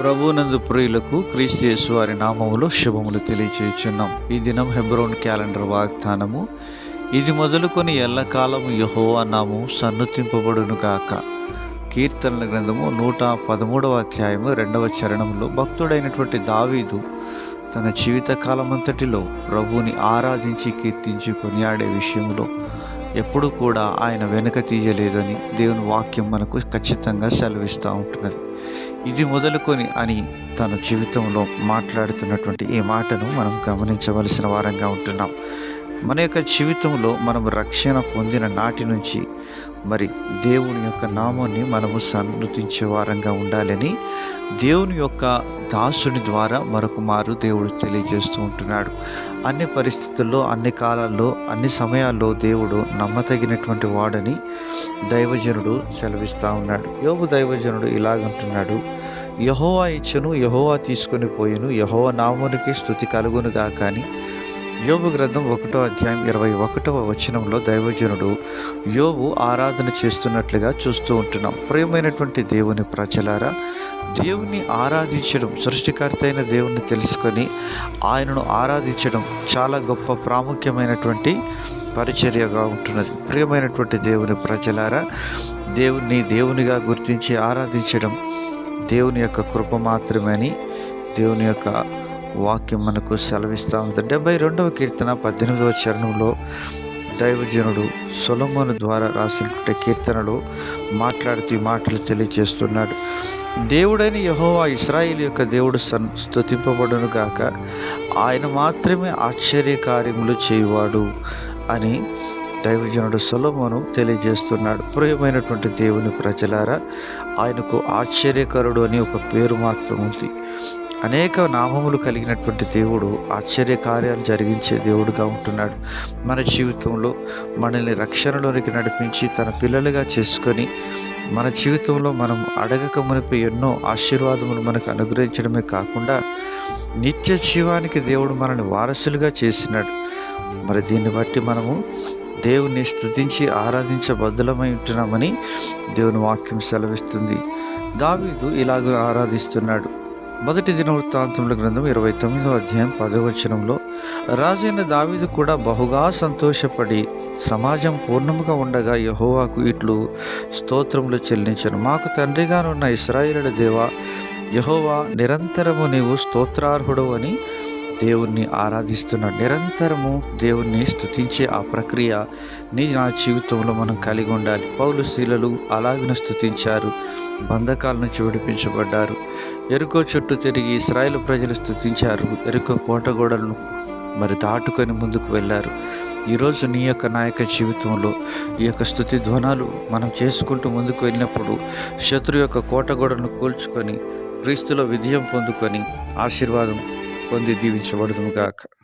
ప్రభునందు ప్రియులకు క్రీస్తు యేసు వారి నామములో శుభములు తెలియచేయుచున్నాం. ఈ దినం హెబ్రోన్ క్యాలెండర్ వాగ్దానము ఇది మొదలుకొని ఎల్లకాలము యహోవా నామం సన్నతింపబడును గాక. కీర్తనల గ్రంథము నూట పదమూడవ అధ్యాయము రెండవ చరణంలో భక్తుడైనటువంటి దావీదు తన జీవిత కాలమంతటిలో ప్రభువుని ఆరాధించి కీర్తించి కొనియాడే విషయంలో ఎప్పుడు కూడా ఆయన వెనుక తీయలేదని దేవుని వాక్యం మనకు ఖచ్చితంగా సెలవిస్తూ ఉంటున్నది. ఇది మొదలుకొని అని తన జీవితంలో మాట్లాడుతున్నటువంటి ఈ మాటను మనం గమనించవలసిన వారంగా ఉంటున్నాం. మన యొక్క జీవితంలో మనం రక్షణ పొందిన నాటి నుంచి మరి దేవుని యొక్క నామాన్ని మనము సన్నతించే వారంగా ఉండాలని దేవుని యొక్క దాసుని ద్వారా మరొక మారు దేవుడు తెలియజేస్తూ ఉంటున్నాడు. అన్ని పరిస్థితుల్లో అన్ని కాలాల్లో అన్ని సమయాల్లో దేవుడు నమ్మతగినటువంటి వాడని దైవజనుడు సెలవిస్తూ ఉన్నాడు. యోగు దైవజనుడు ఇలాగంటున్నాడు. యహోవా ఇచ్చను యహోవా తీసుకొని పోయిను యహోవా నామునికి స్థుతి కలుగునుగా కానీ యోబు గ్రంథం ఒకటో అధ్యాయం ఇరవై ఒకటవ వచనంలో దైవజనుడు యోబు ఆరాధన చేస్తున్నట్లుగా చూస్తూ ఉంటున్నాం. ప్రియమైనటువంటి దేవుని ప్రజలారా దేవుని ఆరాధించడం సృష్టికర్త అయిన దేవుణ్ణి తెలుసుకొని ఆయనను ఆరాధించడం చాలా గొప్ప ప్రాముఖ్యమైనటువంటి పరిచర్యగా ఉంటున్నది. ప్రియమైనటువంటి దేవుని ప్రజలారా దేవుణ్ణి దేవునిగా గుర్తించి ఆరాధించడం దేవుని యొక్క కృప మాత్రమని దేవుని యొక్క వాక్యం మనకు సెలవిస్తూ ఉంది. డెబ్బై రెండవ కీర్తన పద్దెనిమిదవ చరణంలో దైవజనుడు సొలమోను ద్వారా రాసినటువంటి కీర్తనలు మాట్లాడుతూ మాటలు తెలియజేస్తున్నాడు. దేవుడైన యహోవా ఇస్రాయిల్ యొక్క దేవుడు సన్ స్థుతింపబడును గాక. ఆయన మాత్రమే ఆశ్చర్య కార్యములు చేయవాడు అని దైవజనుడు సొలమోను తెలియజేస్తున్నాడు. ప్రియమైనటువంటి దేవుని ప్రజలారా ఆయనకు ఆశ్చర్యకరుడు అని ఒక పేరు మాత్రం ఉంది. అనేక నామములు కలిగినటువంటి దేవుడు ఆశ్చర్య కార్యాలు జరిగించే దేవుడుగా ఉంటున్నాడు. మన జీవితంలో మనల్ని రక్షణలోనికి నడిపించి తన పిల్లలుగా చేసుకొని మన జీవితంలో మనం అడగక మునిపి ఎన్నో ఆశీర్వాదములు మనకు అనుగ్రహించడమే కాకుండా నిత్య జీవానికి దేవుడు మనల్ని వారసులుగా చేసినాడు. మరి దీన్ని బట్టి మనము దేవుని స్తుతించి ఆరాధించబద్ధులమై ఉంటున్నామని దేవుని వాక్యం సెలవిస్తుంది. దావీదు ఇలాగ ఆరాధిస్తున్నాడు. మొదటి దిన వృత్తాంతముల గ్రంథం ఇరవై తొమ్మిదో అధ్యాయం పదవచనంలో రాజైన దావీదు కూడా బహుగా సంతోషపడి సమాజం పూర్ణముగా ఉండగా యహోవాకు ఇట్లు స్తోత్రములు చెల్లించను. మాకు తండ్రిగానున్న ఇస్రాయిలుల దేవ యహోవా నిరంతరము నీవు స్తోత్రార్హుడు అని దేవుణ్ణి ఆరాధిస్తున్న. నిరంతరము దేవుణ్ణి స్థుతించే ఆ ప్రక్రియ నీ నా జీవితంలో మనం కలిగి ఉండాలి. పౌలు శీలలు అలాగిన స్తుతించారు. బంధకాల నుంచి విడిపించబడ్డారు. ఎరుకో చుట్టూ తిరిగి ఇస్రాయేల్ ప్రజలు స్థుతించారు. ఎరుకో కోటగోడలను మరి దాటుకొని ముందుకు వెళ్ళారు. ఈరోజు నీ యొక్క నాయక జీవితంలో ఈ యొక్క స్థుతి ధ్వనాలు మనం చేసుకుంటూ ముందుకు వెళ్ళినప్పుడు శత్రు యొక్క కోటగోడలను కూల్చుకొని క్రీస్తులో విజయం పొందుకొని ఆశీర్వాదం పొంది దీవించబడుదుము గాక.